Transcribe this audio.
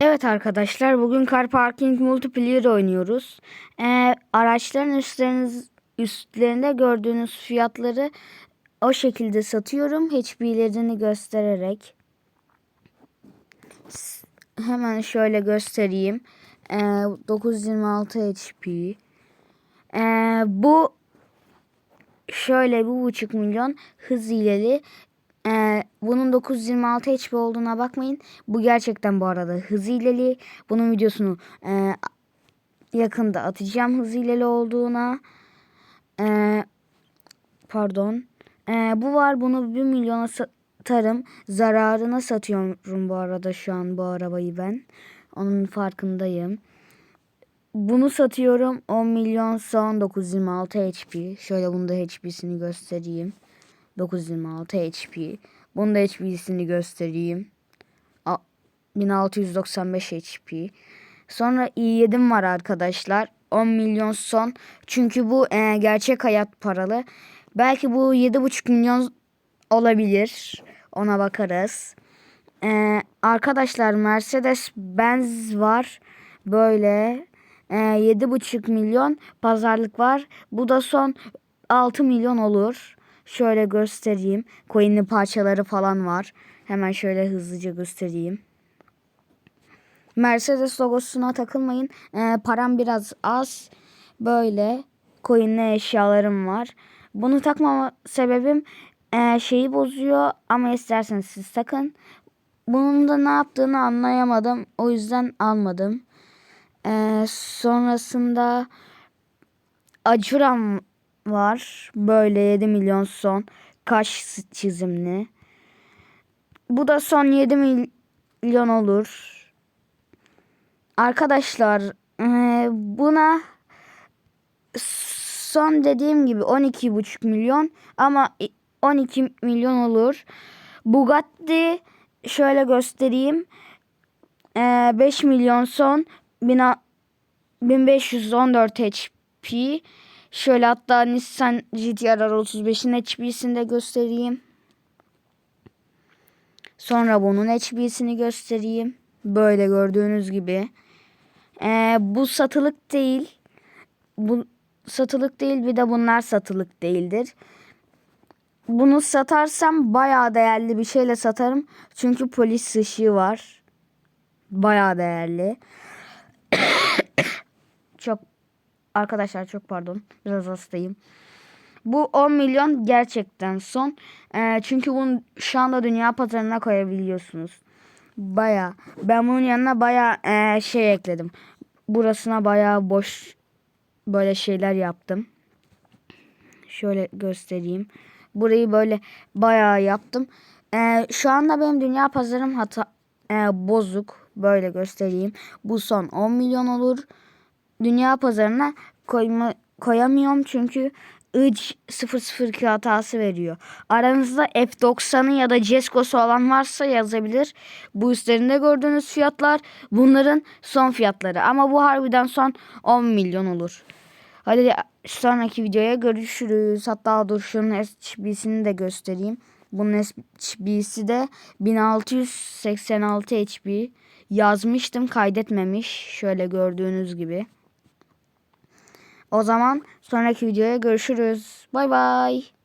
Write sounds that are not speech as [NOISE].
Evet arkadaşlar bugün Car Parking Multiplayer oynuyoruz. Ee, araçların üstleriniz, üstlerinde gördüğünüz fiyatları o şekilde satıyorum. HP'lerini göstererek. Hemen şöyle göstereyim. Ee, 926 HP. Ee, bu şöyle bir buçuk milyon hız hileli. Ee, bunun 926 HP olduğuna bakmayın. Bu gerçekten bu arada hız hileli. Bunun videosunu e, yakında atacağım hız hileli olduğuna. Ee, pardon. Ee, bu var bunu 1 milyona satarım. Zararına satıyorum bu arada şu an bu arabayı ben. Onun farkındayım. Bunu satıyorum 10 milyon son 926 HP. Şöyle bunu da HP'sini göstereyim. 926 HP. Bunun da HP'sini göstereyim. A- 1695 HP. Sonra i7'm var arkadaşlar. 10 milyon son. Çünkü bu e, gerçek hayat paralı. Belki bu 7,5 milyon olabilir. Ona bakarız. E, arkadaşlar Mercedes Benz var. Böyle e, 7,5 milyon pazarlık var. Bu da son 6 milyon olur. Şöyle göstereyim. Coin'li parçaları falan var. Hemen şöyle hızlıca göstereyim. Mercedes logosuna takılmayın. Ee, param biraz az. Böyle coin'li eşyalarım var. Bunu takmama sebebim e, şeyi bozuyor ama isterseniz siz takın. Bunun da ne yaptığını anlayamadım. O yüzden almadım. Ee, sonrasında Acuram var. Böyle 7 milyon son. Kaş çizimli. Bu da son 7 milyon olur. Arkadaşlar e, buna son dediğim gibi 12,5 milyon ama 12 milyon olur. Bugatti şöyle göstereyim. E, 5 milyon son 1514 HP. Şöyle hatta Nissan GT-R 35'in HP'sini de göstereyim. Sonra bunun HP'sini göstereyim. Böyle gördüğünüz gibi. Ee, bu satılık değil. Bu satılık değil bir de bunlar satılık değildir. Bunu satarsam bayağı değerli bir şeyle satarım. Çünkü polis ışığı var. Bayağı değerli. [COUGHS] çok arkadaşlar çok pardon. Biraz hastayım. Bu 10 milyon gerçekten son. Ee, çünkü bunu şu anda dünya pazarına koyabiliyorsunuz. Baya. Ben bunun yanına baya e, şey ekledim. Burasına baya boş böyle şeyler yaptım. Şöyle göstereyim. Burayı böyle baya yaptım. Ee, şu anda benim dünya pazarım hata e, bozuk. Böyle göstereyim. Bu son 10 milyon olur. Dünya pazarına koyma, koyamıyorum çünkü IC 002 hatası veriyor. Aranızda F90'ı ya da Cesco'su olan varsa yazabilir. Bu üstlerinde gördüğünüz fiyatlar bunların son fiyatları. Ama bu harbiden son 10 milyon olur. Hadi sonraki videoya görüşürüz. Hatta dur şunun HB'sini de göstereyim. Bunun HB'si de 1686 HP. Yazmıştım kaydetmemiş. Şöyle gördüğünüz gibi. O zaman sonraki videoya görüşürüz. Bay bay.